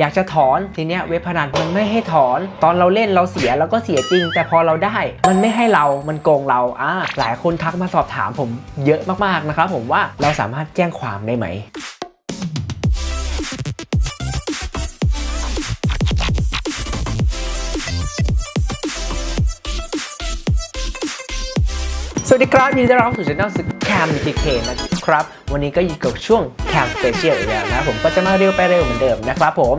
อยากจะถอนทีเนี้ยเว็บพนันมันไม่ให้ถอน ตอนเราเล่นเราเสียเราก็เสียจริง แต่พอเราได้ มันไม่ให้เรามันโกงเราอ่าหลายคนทักมาสอบถามผมเยอะมากๆนะครับผมว่าเราสามารถแจ้งความได้ไหมสวัสดีครับยินดีต้อนรับสู่ช่องสึก มดีเคนะครับ วันนี้ก็อยู่กับช่วงแคมเปเชียลอีกแล้วนะผมก็จะมาเร็วไปเร็วเหมือนเดิมนะครับผม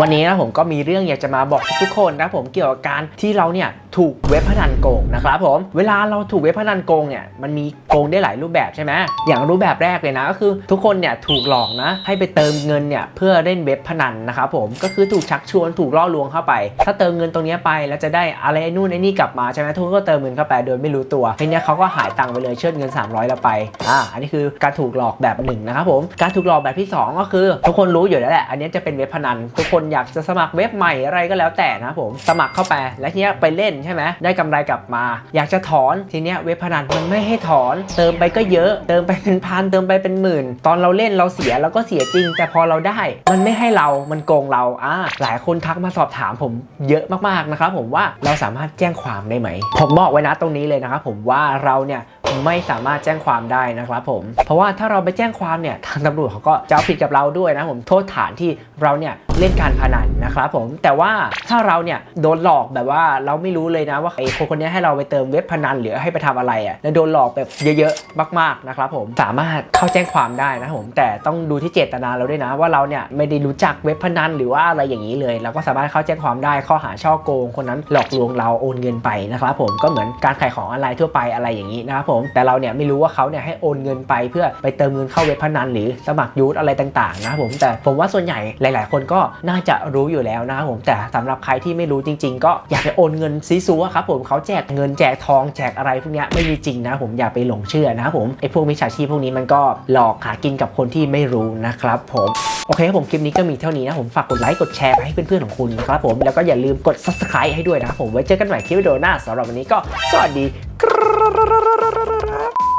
วันนี้นะผมก็มีเรื่องอยากจะมาบอกทุกคนนะผมเกี่ยวกับการที่เราเนี่ย ถูกเว็บพนันโกงนะครับผม เวลาเราถูกเว็บพนันโกงเนี่ย มันมีโกงได้หลายรูปแบบใช่ไหมอย่างรูปแบบแรกเลยนะก็คือทุกคนเนี่ยถูกหลอกนะ ให้ไปเติมเงินเนี่ยเพื่อเล่นเว็บพนันนะครับผม ก็คือถูกชักชวนถูกล่อลวงเข้าไป ถ้าเติมเงินตรงนี้ไปแล้วจะได้อะไรไอ้นู่นไอ้นี่กลับมาใช่ไหมทุกคนก็เติมเงินเข้าไปโดยไม่รู้ตัวทีนี้เขาก็หายตังค์ไปเลยเชิดเงิน 300เราไป อ่า อันนี้คือการถูกหลอกแบบหนึ่งนะครับผม การถูกหลอกแบบที่สองก็คือ ทุกคนรู้อยู่แล้วแหละ อันนี้จะเป็นเว็บพนัน ทุกคนอยากจะสมัครเว็บใหม่อะไรก็แล้วแต่นะผม สมัครเข้าไป แล้วทีนี้ไปเล่นใช่ไหมได้กำไรกลับมา อยากจะถอนทีเนี้ยเว็บพนันมันไม่ให้ถอน เติมไปก็เยอะ เติมไปเป็นพันเติมไปเป็นหมื่น ตอนเราเล่นเราเสียเราก็เสียจริง แต่พอเราได้ มันไม่ให้เรามันโกงเราอ่าหลายคนทักมาสอบถามผมเยอะมากๆนะครับผมว่าเราสามารถแจ้งความได้ไหม ผมบอกไว้นะตรงนี้เลยนะครับผมว่าเราเนี่ยไม่สามารถแจ้งความได้นะครับผม เพราะว่าถ้าเราไปแจ้งความเนี่ยทางตำรวจเขาก็จะเอาผิดกับเราด้วยนะผมโทษฐานที่เราเนี่ย เล่นการพนันนะครับผมแต่ว่าถ้าเราเนี่ยโดนหลอกแบบว่าเราไม่รู้เลยนะว่าไอ้คนคนนี้ให้เราไปเติมเว็บพนันหรือให้ไปทำอะไรอะแล้วโดนหลอกแบบเยอะๆมากๆนะครับผมสามารถเข้าแจ้งความได้นะครับผมแต่ต้องดูที่เจตนาเราด้วยนะ ว่าเราเนี่ยไม่ได้รู้จักเว็บพนันหรือว่าอะไรอย่างนี้เลย เราก็สามารถเข้าแจ้งความได้ข้อหาช่อโกง คนนั้นหลอกลวงเราโอนเงินไปนะครับผมก็เหมือนการขายของออนไลน์ทั่วไปอะไรอย่างนี้นะครับผมแต่เราเนี่ยไม่รู้ว่าเขาเนี่ยให้โอนเงินไปเพื่อไปเติมเงินเข้าเว็บพนันหรือสมัครยูทอะไรต่างๆนะครับผมแต่ผมว่าส่วนใหญ่หลาย ๆ คนก็น่าจะรู้อยู่แล้วนะครับผมแต่สำหรับใครที่ไม่รู้จริง ๆ ก็อย่าไปโอนเงินซีซัวครับผมเขาแจกเงินแจกทองแจกอะไรพวกนี้ไม่มีจริงนะผมอย่าไปหลงเชื่อนะครับผมไอ้พวกมิจฉาชีพพวกนี้มันก็หลอกหากินกับคนที่ไม่รู้นะครับผมโอเคครับผมคลิปนี้ก็มีเท่านี้นะผมฝากกดไลค์กดแชร์ไปให้เพื่อนๆของคุณนะครับผมแล้วก็อย่าลืมกด subscribe ให้ด้วยนะครับผมไว้เจอกันใหม่คลิปวิดีโอหน้าสำหรับวันนี้ก็สวัสดีครับ